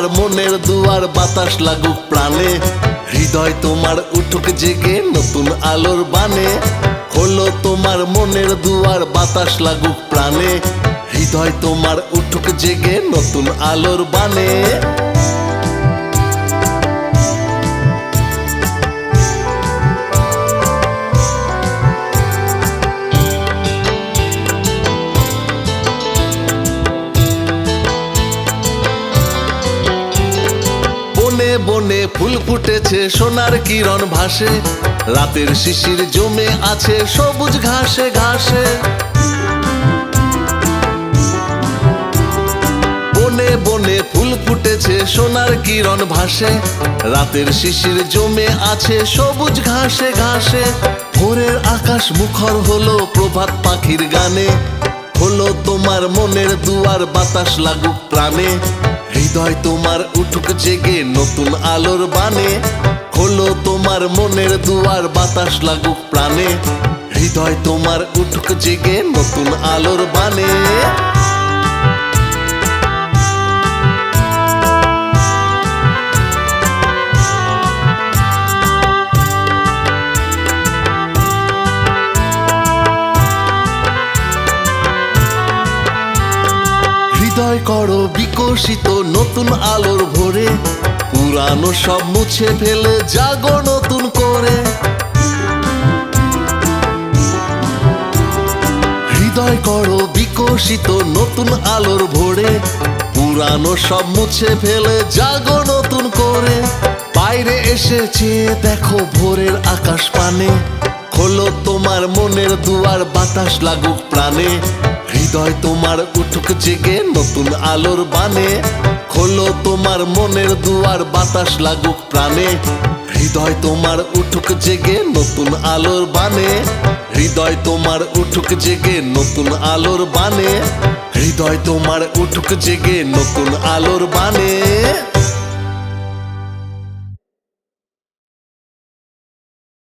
তোমার মনের দুয়ার বাতাস লাগুক প্রাণে। হৃদয় তোমার উঠুক জেগে নতুন আলোর বানে হলো তোমার মনের দুয়ার বাতাস লাগুক প্রাণে। হৃদয় তোমার উঠুক জেগে নতুন আলোর বনে বনে ফুল ফুটেছে সোনার কিরণ ভাসে। রাতের শিশির জমে আছে সবুজ ঘাসে ঘাসে। বনে বনে ফুল ফুটেছে সোনার কিরণ ভাসে। রাতের শিশির জমে আছে সবুজ ঘাসে ঘাসে। ভোরের আকাশ মুখর হলো প্রভাত পাখির গানে। হলো তোমার মনের দুয়ার বাতাস লাগুক প্রাণে। হৃদয় তোমার উঠুক জেগে, নতুন আলোর বানে হলো তোমার মনের দুয়ার, বাতাস লাগুক প্রাণে। হৃদয় তোমার উঠুক জেগে, নতুন আলোর বানে হৃদয় করো বিকশিত নতুন আলোর ভোরে। পুরানো সব মুছে ফেলে, জাগো নতুন করে। হৃদয় করো বিকশিত নতুন আলোর ভোরে। পুরানো সব মুছে ফেলে, জাগো নতুন করে। বাইরে এসেছে, দেখো ভোরের আকাশ পানে। খোলো তোমার মনের দুয়ার, বাতাস লাগুক প্রাণে। হৃদয় তোমার উঠুক জেগে, নতুন আলোর বানে খোলো তোমার মনের দুয়ার, বাতাস লাগুক প্রাণে। হৃদয় তোমার উঠুক জেগে, নতুন আলোর বানে হৃদয় তোমার উঠুক জেগে, নতুন আলোর বানে হৃদয় তোমার উঠুক জেগে, নতুন আলোর বানে